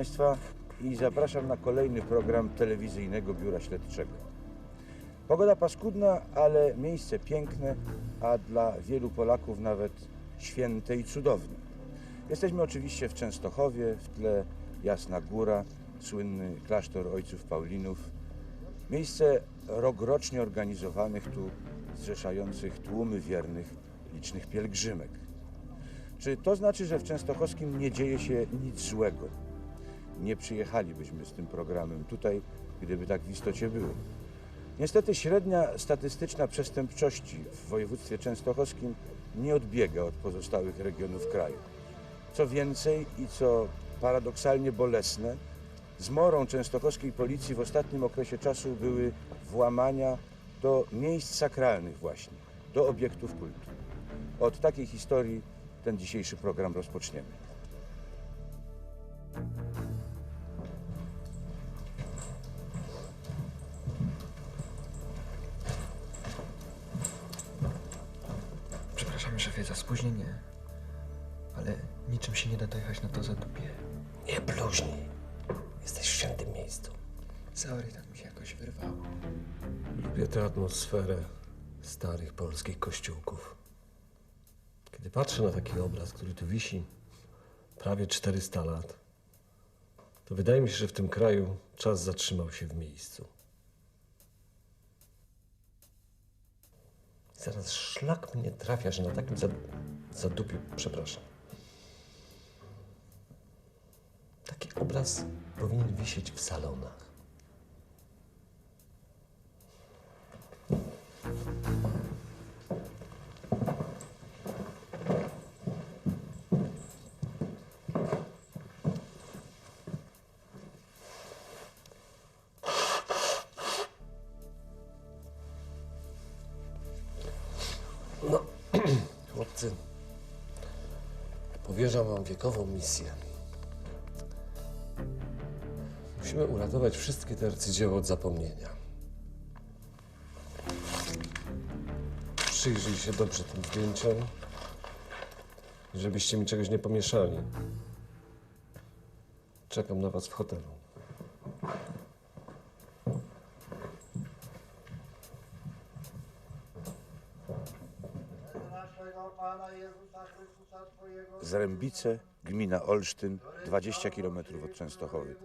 Państwa i zapraszam na kolejny program telewizyjnego Biura Śledczego. Pogoda paskudna, ale miejsce piękne, a dla wielu Polaków nawet święte i cudowne. Jesteśmy oczywiście w Częstochowie, w tle Jasna Góra, słynny klasztor ojców Paulinów. Miejsce rokrocznie organizowanych tu zrzeszających tłumy wiernych licznych pielgrzymek. Czy to znaczy, że w Częstochowskim nie dzieje się nic złego? Nie przyjechalibyśmy z tym programem tutaj, gdyby tak w istocie było. Niestety średnia statystyczna przestępczości w województwie częstochowskim nie odbiega od pozostałych regionów kraju. Co więcej i co paradoksalnie bolesne, zmorą częstochowskiej policji w ostatnim okresie czasu były włamania do miejsc sakralnych właśnie, do obiektów kultu. Od takiej historii ten dzisiejszy program rozpoczniemy. Niczym się nie da dojechać na to zadupie. Nie bluźnij. Jesteś w świętym miejscu. Sorry, tak mi się jakoś wyrwało. Lubię tę atmosferę starych polskich kościółków. Kiedy patrzę na taki obraz, który tu wisi prawie 400 lat, to wydaje mi się, że w tym kraju czas zatrzymał się w miejscu. Zaraz szlak mnie trafia, że na takim zad- zadupiu, przepraszam. Taki obraz powinien wisieć w salonach. No, chłopcy, powierzam wam wiekową misję. Musimy uratować wszystkie te arcydzieła od zapomnienia. Przyjrzyj się dobrze tym zdjęciom, żebyście mi czegoś nie pomieszali. Czekam na was w hotelu. Zrębice, gmina Olsztyn, 20 km od Częstochowy.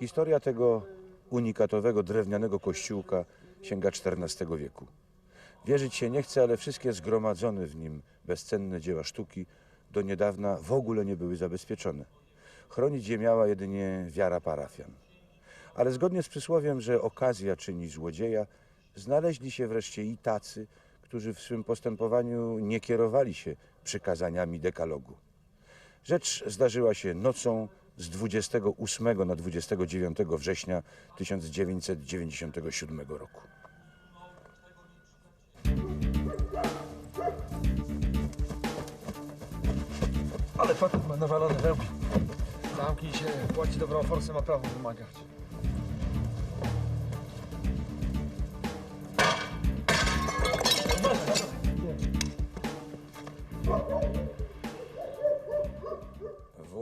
Historia tego unikatowego drewnianego kościółka sięga XIV wieku. Wierzyć się nie chce, ale wszystkie zgromadzone w nim bezcenne dzieła sztuki do niedawna w ogóle nie były zabezpieczone. Chronić je miała jedynie wiara parafian. Ale zgodnie z przysłowiem, że okazja czyni złodzieja, znaleźli się wreszcie i tacy, którzy w swym postępowaniu nie kierowali się przykazaniami dekalogu. Rzecz zdarzyła się nocą z 28 na 29 września 1997 roku. Ale facet ma nawalone wełki. Zamknij się, płaci dobrą forsę, ma prawo wymagać.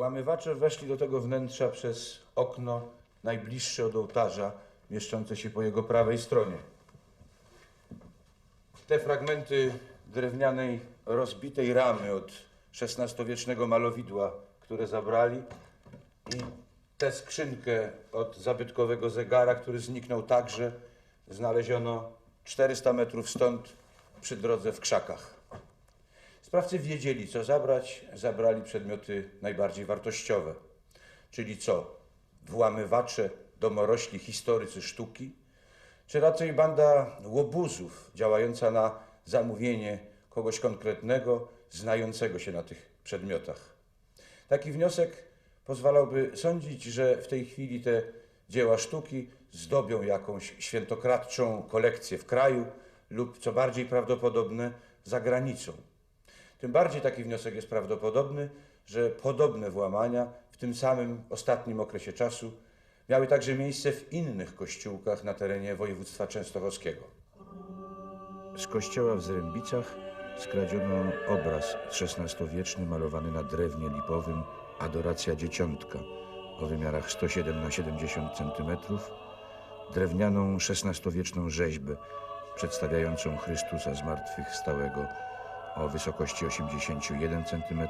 Włamywacze weszli do tego wnętrza przez okno najbliższe od ołtarza, mieszczące się po jego prawej stronie. Te fragmenty drewnianej, rozbitej ramy od XVI-wiecznego malowidła, które zabrali i tę skrzynkę od zabytkowego zegara, który zniknął także, znaleziono 400 metrów stąd przy drodze w krzakach. Sprawcy wiedzieli, co zabrać, zabrali przedmioty najbardziej wartościowe. Czyli co? Włamywacze, domorośli, historycy sztuki? Czy raczej banda łobuzów działająca na zamówienie kogoś konkretnego, znającego się na tych przedmiotach? Taki wniosek pozwalałby sądzić, że w tej chwili te dzieła sztuki zdobią jakąś świętokradczą kolekcję w kraju lub, co bardziej prawdopodobne, za granicą. Tym bardziej taki wniosek jest prawdopodobny, że podobne włamania w tym samym ostatnim okresie czasu miały także miejsce w innych kościółkach na terenie województwa częstochowskiego. Z kościoła w Zrębicach skradziono obraz XVI-wieczny malowany na drewnie lipowym Adoracja Dzieciątka, o wymiarach 107 na 70 cm, drewnianą XVI-wieczną rzeźbę przedstawiającą Chrystusa zmartwychwstałego o wysokości 81 cm.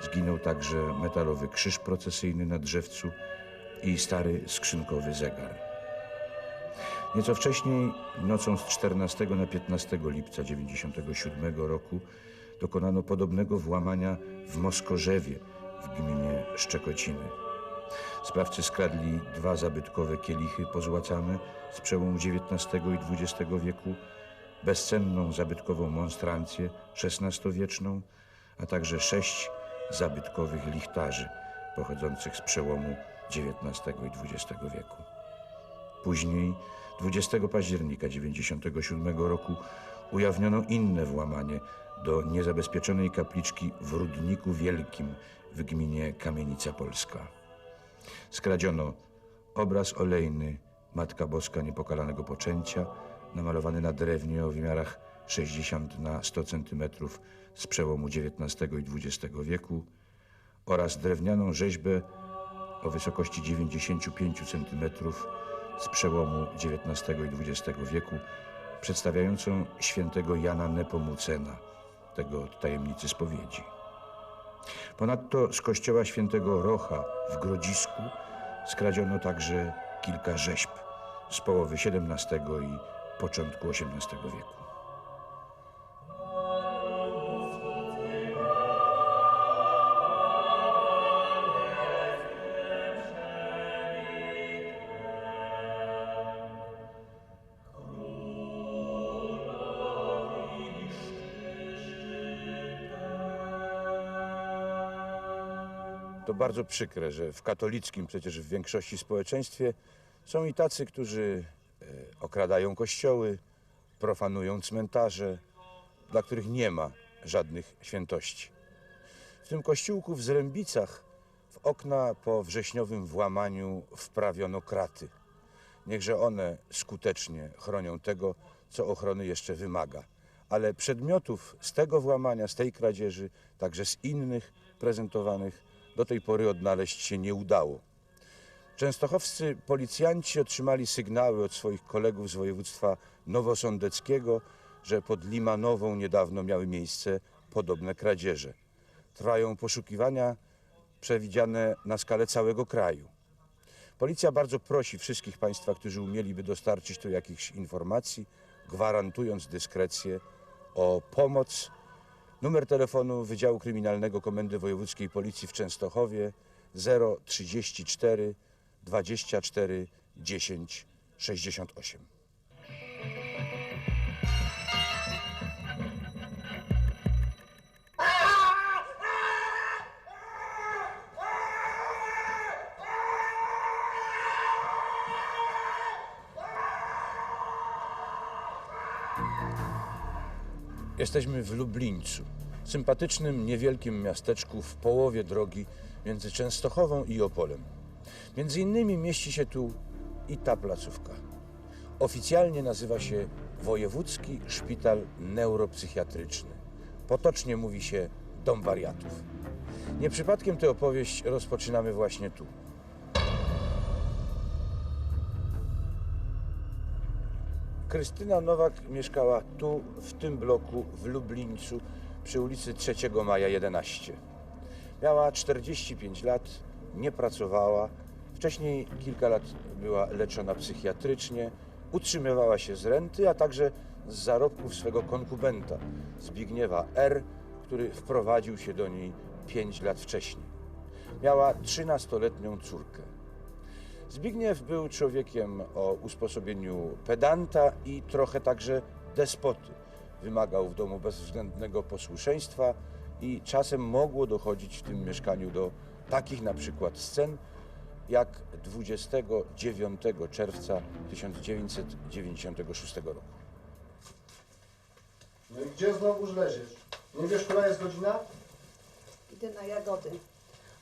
Zginął także metalowy krzyż procesyjny na drzewcu i stary skrzynkowy zegar. Nieco wcześniej, nocą z 14 na 15 lipca 97 roku, dokonano podobnego włamania w Moskorzewie w gminie Szczekociny. Sprawcy skradli dwa zabytkowe kielichy pozłacane z przełomu XIX i XX wieku, bezcenną zabytkową monstrancję XVI-wieczną, a także sześć zabytkowych lichtarzy pochodzących z przełomu XIX i XX wieku. Później, 20 października 1997 roku, ujawniono inne włamanie do niezabezpieczonej kapliczki w Rudniku Wielkim w gminie Kamienica Polska. Skradziono obraz olejny Matka Boska Niepokalanego Poczęcia, namalowany na drewnie o wymiarach 60 na 100 cm z przełomu XIX i XX wieku oraz drewnianą rzeźbę o wysokości 95 cm z przełomu XIX i XX wieku, przedstawiającą świętego Jana Nepomucena, tego od tajemnicy spowiedzi. Ponadto z kościoła świętego Rocha w Grodzisku skradziono także kilka rzeźb z połowy XVII i początku XVIII wieku. To bardzo przykre, że w katolickim przecież w większości społeczeństwie są i tacy, którzy okradają kościoły, profanują cmentarze, dla których nie ma żadnych świętości. W tym kościółku w Zrębicach w okna po wrześniowym włamaniu wprawiono kraty. Niechże one skutecznie chronią tego, co ochrony jeszcze wymaga. Ale przedmiotów z tego włamania, z tej kradzieży, także z innych prezentowanych, do tej pory odnaleźć się nie udało. Częstochowscy policjanci otrzymali sygnały od swoich kolegów z województwa nowosądeckiego, że pod Limanową niedawno miały miejsce podobne kradzieże. Trwają poszukiwania przewidziane na skalę całego kraju. Policja bardzo prosi wszystkich Państwa, którzy umieliby dostarczyć tu jakichś informacji, gwarantując dyskrecję, o pomoc. Numer telefonu Wydziału Kryminalnego Komendy Wojewódzkiej Policji w Częstochowie 034 24 10 68. Jesteśmy w Lublińcu, sympatycznym, niewielkim miasteczku w połowie drogi między Częstochową i Opolem. Między innymi mieści się tu i ta placówka. Oficjalnie nazywa się Wojewódzki Szpital Neuropsychiatryczny. Potocznie mówi się Dom Wariatów. Nie przypadkiem tę opowieść rozpoczynamy właśnie tu. Krystyna Nowak mieszkała tu, w tym bloku, w Lublińcu, przy ulicy 3 Maja 11. Miała 45 lat, nie pracowała. Wcześniej kilka lat była leczona psychiatrycznie, utrzymywała się z renty, a także z zarobków swego konkubenta, Zbigniewa R., który wprowadził się do niej 5 lat wcześniej. Miała 13-letnią córkę. Zbigniew był człowiekiem o usposobieniu pedanta i trochę także despoty. Wymagał w domu bezwzględnego posłuszeństwa i czasem mogło dochodzić w tym mieszkaniu do takich na przykład scen, jak 29 czerwca 1996 roku. No i gdzie znowuż leżysz? Nie wiesz, która jest godzina? Idę na jagody.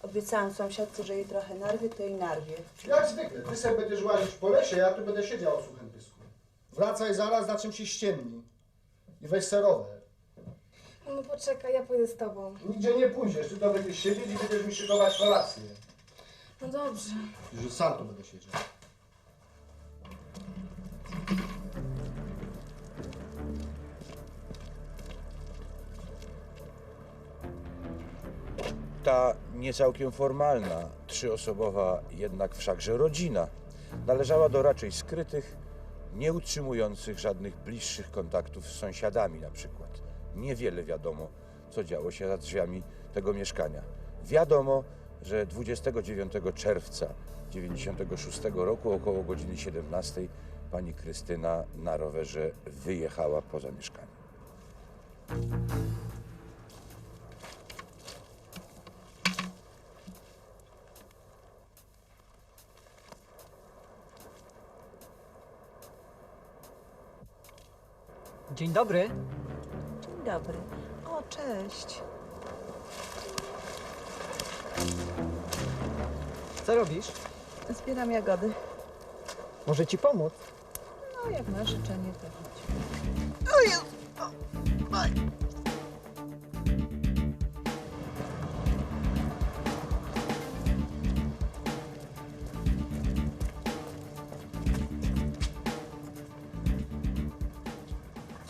Obiecałam sąsiadce, że jej trochę narwie, to i narwie. Jak zwykle. Ty sobie będziesz łazić po lesie, ja tu będę siedział o suchym pysku. Wracaj zaraz, na czym się ściemni. I weź serowe. No poczekaj, ja pójdę z tobą. Nigdzie nie pójdziesz, ty to będziesz siedzieć i będziesz mi szykować kolację. No dobrze. Że sam tu będę siedział. Ta niecałkiem formalna, trzyosobowa, jednak wszakże rodzina należała do raczej skrytych, nie utrzymujących żadnych bliższych kontaktów z sąsiadami na przykład. Niewiele wiadomo, co działo się za drzwiami tego mieszkania. Wiadomo, że 29 czerwca 96 roku około godziny 17 pani Krystyna na rowerze wyjechała poza mieszkanie. Dzień dobry. Dzień dobry. O, cześć. Co robisz? Zbieram jagody. Może ci pomóc? No, jak masz życzenie, to chodź.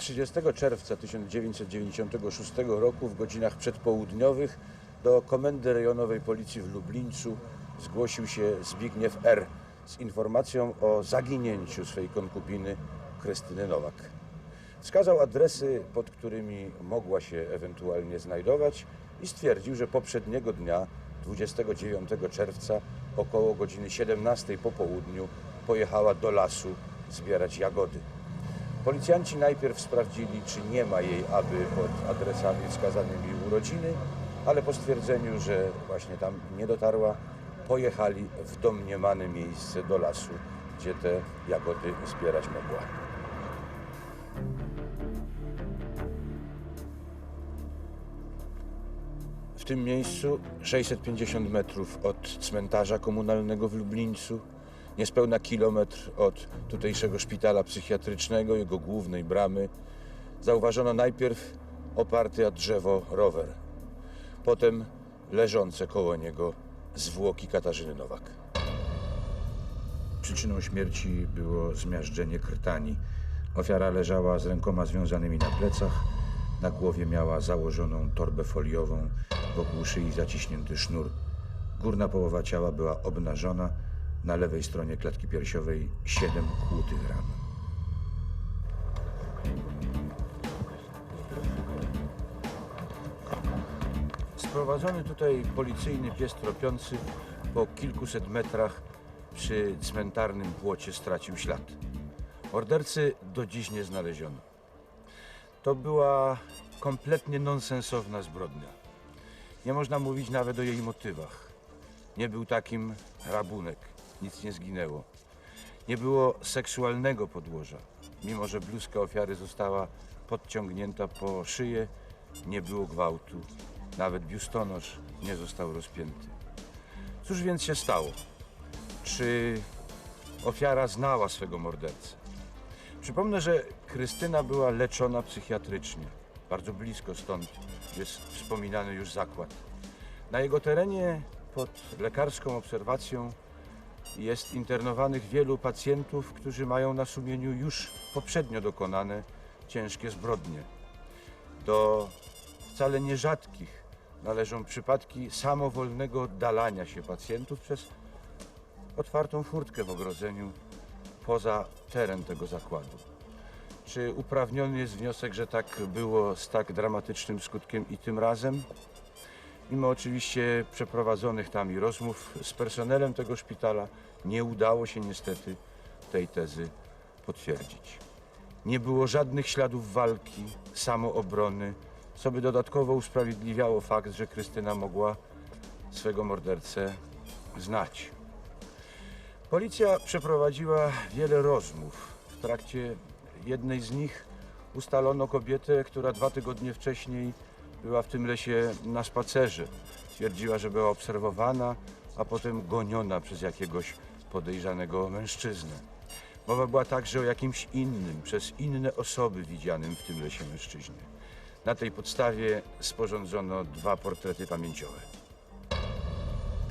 30 czerwca 1996 roku w godzinach przedpołudniowych do Komendy Rejonowej Policji w Lublińcu zgłosił się Zbigniew R. z informacją o zaginięciu swej konkubiny Krystyny Nowak. Wskazał adresy, pod którymi mogła się ewentualnie znajdować i stwierdził, że poprzedniego dnia, 29 czerwca, około godziny 17 po południu pojechała do lasu zbierać jagody. Policjanci najpierw sprawdzili, czy nie ma jej aby pod adresami wskazanymi u rodziny, ale po stwierdzeniu, że właśnie tam nie dotarła, pojechali w domniemane miejsce do lasu, gdzie te jagody zbierać mogła. W tym miejscu, 650 metrów od cmentarza komunalnego w Lublińcu, niespełna kilometr od tutejszego szpitala psychiatrycznego, jego głównej bramy, zauważono najpierw oparty o drzewo rower, potem leżące koło niego zwłoki Katarzyny Nowak. Przyczyną śmierci było zmiażdżenie krtani. Ofiara leżała z rękoma związanymi na plecach, na głowie miała założoną torbę foliową, wokół szyi zaciśnięty sznur. Górna połowa ciała była obnażona, na lewej stronie klatki piersiowej siedem kłutych ran. Sprowadzony tutaj policyjny pies tropiący po kilkuset metrach przy cmentarnym płocie stracił ślad. Mordercy do dziś nie znaleziono. To była kompletnie nonsensowna zbrodnia. Nie można mówić nawet o jej motywach. Nie był takim rabunek, nic nie zginęło. Nie było seksualnego podłoża. Mimo, że bluzka ofiary została podciągnięta po szyję, nie było gwałtu. Nawet biustonosz nie został rozpięty. Cóż więc się stało? Czy ofiara znała swego mordercę? Przypomnę, że Krystyna była leczona psychiatrycznie. Bardzo blisko stąd jest wspominany już zakład. Na jego terenie pod lekarską obserwacją jest internowanych wielu pacjentów, którzy mają na sumieniu już poprzednio dokonane ciężkie zbrodnie. Do wcale nierzadkich należą przypadki samowolnego oddalania się pacjentów przez otwartą furtkę w ogrodzeniu poza teren tego zakładu. Czy uprawniony jest wniosek, że tak było z tak dramatycznym skutkiem i tym razem? Mimo oczywiście przeprowadzonych tam i rozmów z personelem tego szpitala, nie udało się niestety tej tezy potwierdzić. Nie było żadnych śladów walki, samoobrony, co by dodatkowo usprawiedliwiało fakt, że Krystyna mogła swego mordercę znać. Policja przeprowadziła wiele rozmów. W trakcie jednej z nich ustalono kobietę, która dwa tygodnie wcześniej była w tym lesie na spacerze. Twierdziła, że była obserwowana, a potem goniona przez jakiegoś podejrzanego mężczyznę. Mowa była także o jakimś innym, przez inne osoby widzianym w tym lesie mężczyźnie. Na tej podstawie sporządzono dwa portrety pamięciowe.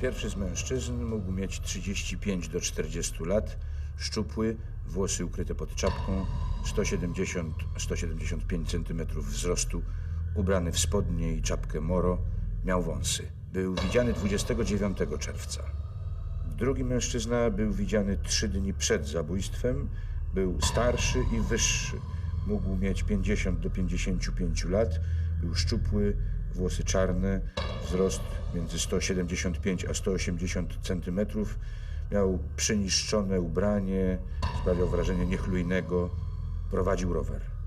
Pierwszy z mężczyzn mógł mieć 35 do 40 lat, szczupły, włosy ukryte pod czapką, 170-175 cm wzrostu, ubrany w spodnie i czapkę moro, miał wąsy. Był widziany 29 czerwca. Drugi mężczyzna był widziany trzy dni przed zabójstwem. Był starszy i wyższy. Mógł mieć 50 do 55 lat. Był szczupły, włosy czarne, wzrost między 175 a 180 centymetrów. Miał przyniszczone ubranie, sprawiał wrażenie niechlujnego. Prowadził rower.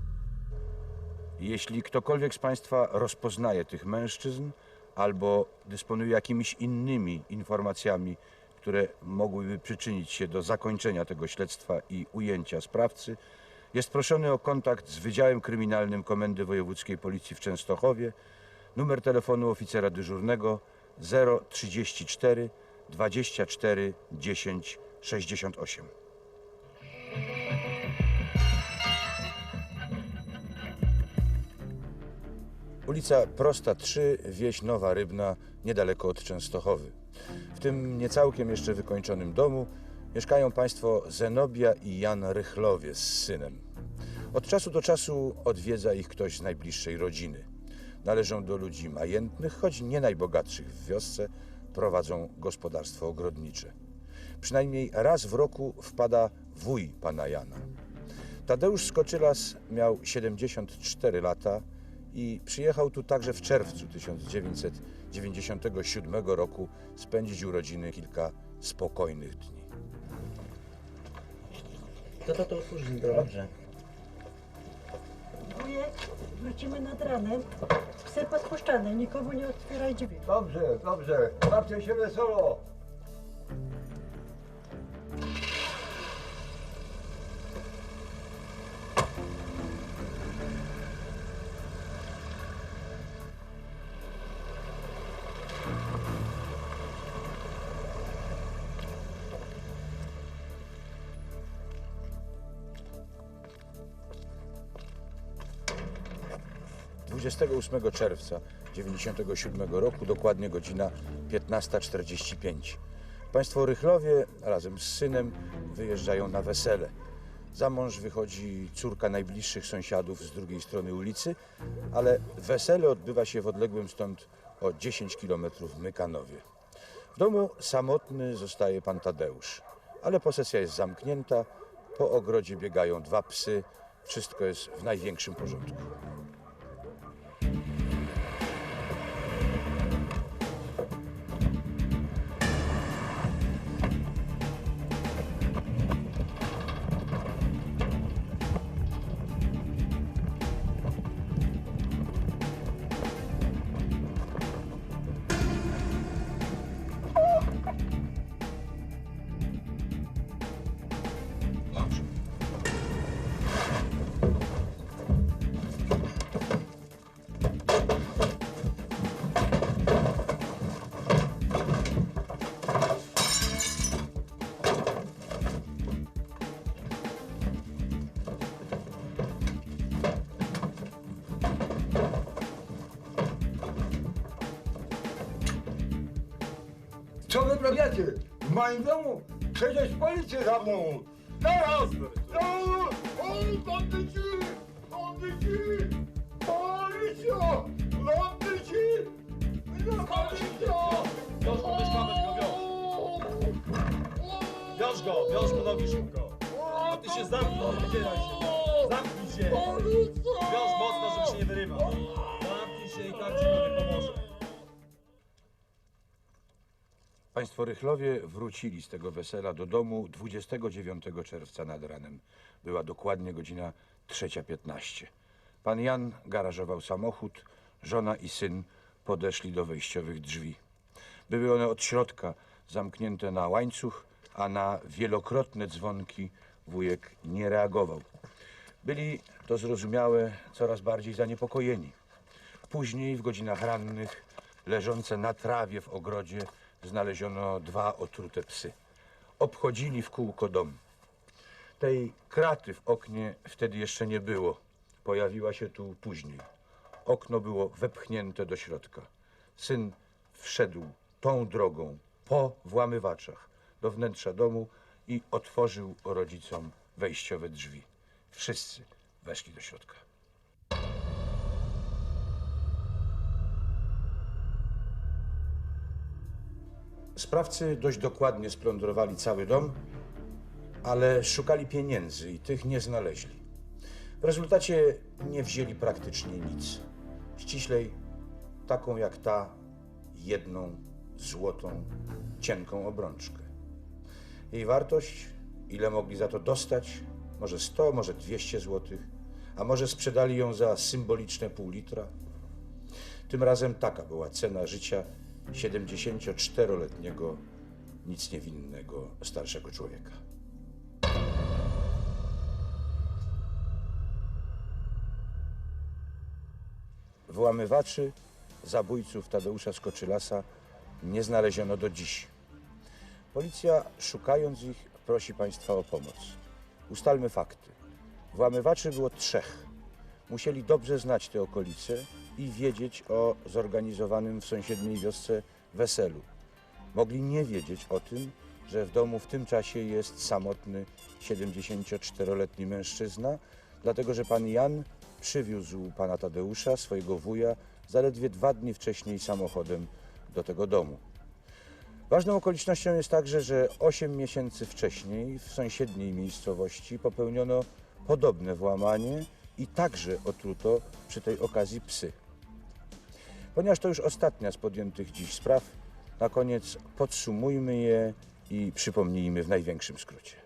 Jeśli ktokolwiek z Państwa rozpoznaje tych mężczyzn albo dysponuje jakimiś innymi informacjami, które mogłyby przyczynić się do zakończenia tego śledztwa i ujęcia sprawcy, jest proszony o kontakt z Wydziałem Kryminalnym Komendy Wojewódzkiej Policji w Częstochowie. Numer telefonu oficera dyżurnego 034 24 10 68. Ulica Prosta 3, wieś Nowa Rybna, niedaleko od Częstochowy. W tym niecałkiem jeszcze wykończonym domu mieszkają państwo Zenobia i Jan Rychlowie z synem. Od czasu do czasu odwiedza ich ktoś z najbliższej rodziny. Należą do ludzi majętnych, choć nie najbogatszych w wiosce, prowadzą gospodarstwo ogrodnicze. Przynajmniej raz w roku wpada wuj pana Jana. Tadeusz Skoczylas miał 74 lata i przyjechał tu także w czerwcu 1997 roku spędzić urodziny kilka spokojnych dni. To to to otworzymy, dobrze. Wujek, wrócimy nad ranem. Psy pospuszczane, nikomu nie otwieraj drzwi. Dobrze, dobrze. Bawcie się wesoło. 28 czerwca 1997 roku, dokładnie godzina 15.45. Państwo Rychlowie razem z synem wyjeżdżają na wesele. Za mąż wychodzi córka najbliższych sąsiadów z drugiej strony ulicy, ale wesele odbywa się w odległym stąd o 10 kilometrów Mykanowie. W domu samotny zostaje pan Tadeusz, ale posesja jest zamknięta, po ogrodzie biegają dwa psy, wszystko jest w największym porządku. W moim domu? Przecież policję Państwo Rychlowie wrócili z tego wesela do domu 29 czerwca nad ranem. Była dokładnie godzina 3.15. Pan Jan garażował samochód, żona i syn podeszli do wejściowych drzwi. Były one od środka zamknięte na łańcuch, a na wielokrotne dzwonki wujek nie reagował. Byli, to zrozumiałe, coraz bardziej zaniepokojeni. Później, w godzinach rannych, leżące na trawie w ogrodzie, znaleziono dwa otrute psy. Obchodzili w kółko dom. Tej kraty w oknie wtedy jeszcze nie było. Pojawiła się tu później. Okno było wepchnięte do środka. Syn wszedł tą drogą po włamywaczach do wnętrza domu i otworzył rodzicom wejściowe drzwi. Wszyscy weszli do środka. Sprawcy dość dokładnie splądrowali cały dom, ale szukali pieniędzy i tych nie znaleźli. W rezultacie nie wzięli praktycznie nic. Ściślej taką jak ta jedną złotą, cienką obrączkę. Jej wartość, ile mogli za to dostać, może 100, może 200 złotych, a może sprzedali ją za symboliczne pół litra. Tym razem taka była cena życia 74-letniego, nic niewinnego starszego człowieka. Włamywaczy, zabójców Tadeusza Skoczylasa nie znaleziono do dziś. Policja, szukając ich, prosi Państwa o pomoc. Ustalmy fakty. Włamywaczy było trzech. Musieli dobrze znać te okolice i wiedzieć o zorganizowanym w sąsiedniej wiosce weselu. Mogli nie wiedzieć o tym, że w domu w tym czasie jest samotny 74-letni mężczyzna, dlatego że pan Jan przywiózł pana Tadeusza, swojego wuja, zaledwie dwa dni wcześniej samochodem do tego domu. Ważną okolicznością jest także, że 8 miesięcy wcześniej w sąsiedniej miejscowości popełniono podobne włamanie i także otruto przy tej okazji psy. Ponieważ to już ostatnia z podjętych dziś spraw, na koniec podsumujmy je i przypomnijmy w największym skrócie.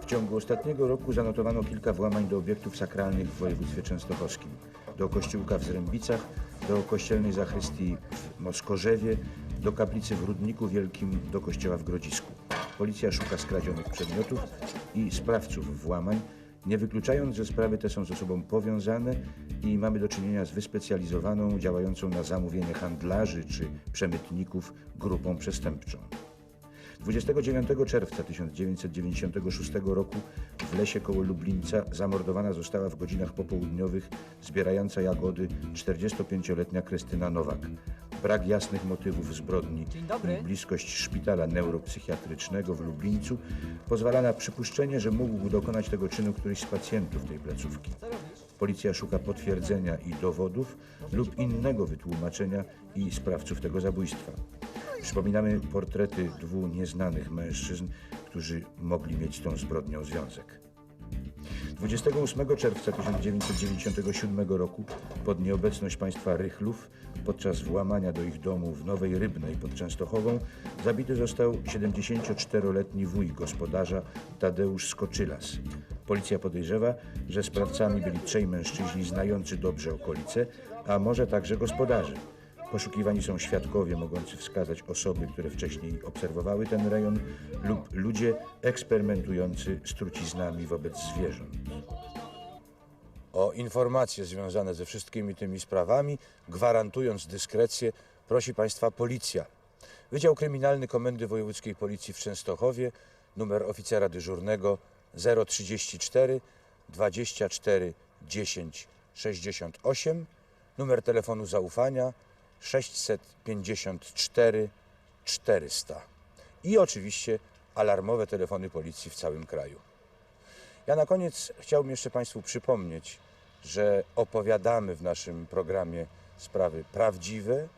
W ciągu ostatniego roku zanotowano kilka włamań do obiektów sakralnych w województwie częstochowskim. Do kościółka w Zrębicach, do kościelnej zachrystii w Moskorzewie, do kaplicy w Rudniku Wielkim, do kościoła w Grodzisku. Policja szuka skradzionych przedmiotów i sprawców włamań, nie wykluczając, że sprawy te są ze sobą powiązane i mamy do czynienia z wyspecjalizowaną, działającą na zamówienie handlarzy czy przemytników grupą przestępczą. 29 czerwca 1996 roku w lesie koło Lublińca zamordowana została w godzinach popołudniowych zbierająca jagody 45-letnia Krystyna Nowak. Brak jasnych motywów zbrodni i bliskość szpitala neuropsychiatrycznego w Lublińcu pozwala na przypuszczenie, że mógł dokonać tego czynu któryś z pacjentów tej placówki. Policja szuka potwierdzenia i dowodów lub innego wytłumaczenia i sprawców tego zabójstwa. Przypominamy portrety dwóch nieznanych mężczyzn, którzy mogli mieć z tą zbrodnią związek. 28 czerwca 1997 roku pod nieobecność państwa Rychlów podczas włamania do ich domu w Nowej Rybnej pod Częstochową zabity został 74-letni wuj gospodarza Tadeusz Skoczylas. Policja podejrzewa, że sprawcami byli trzej mężczyźni znający dobrze okolice, a może także gospodarze. Poszukiwani są świadkowie mogący wskazać osoby, które wcześniej obserwowały ten rejon lub ludzie eksperymentujący z truciznami wobec zwierząt. O informacje związane ze wszystkimi tymi sprawami, gwarantując dyskrecję, prosi Państwa Policja. Wydział Kryminalny Komendy Wojewódzkiej Policji w Częstochowie, numer oficera dyżurnego 034 24 10 68, numer telefonu zaufania 654 400 i oczywiście alarmowe telefony policji w całym kraju. Ja na koniec chciałbym jeszcze Państwu przypomnieć, że opowiadamy w naszym programie sprawy prawdziwe,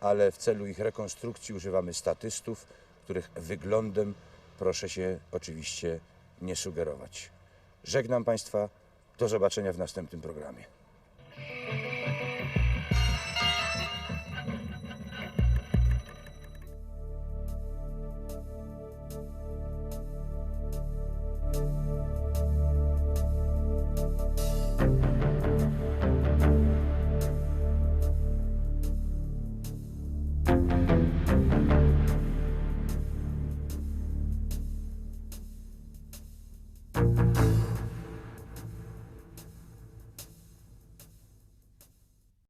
ale w celu ich rekonstrukcji używamy statystów, których wyglądem proszę się oczywiście nie sugerować. Żegnam Państwa, do zobaczenia w następnym programie.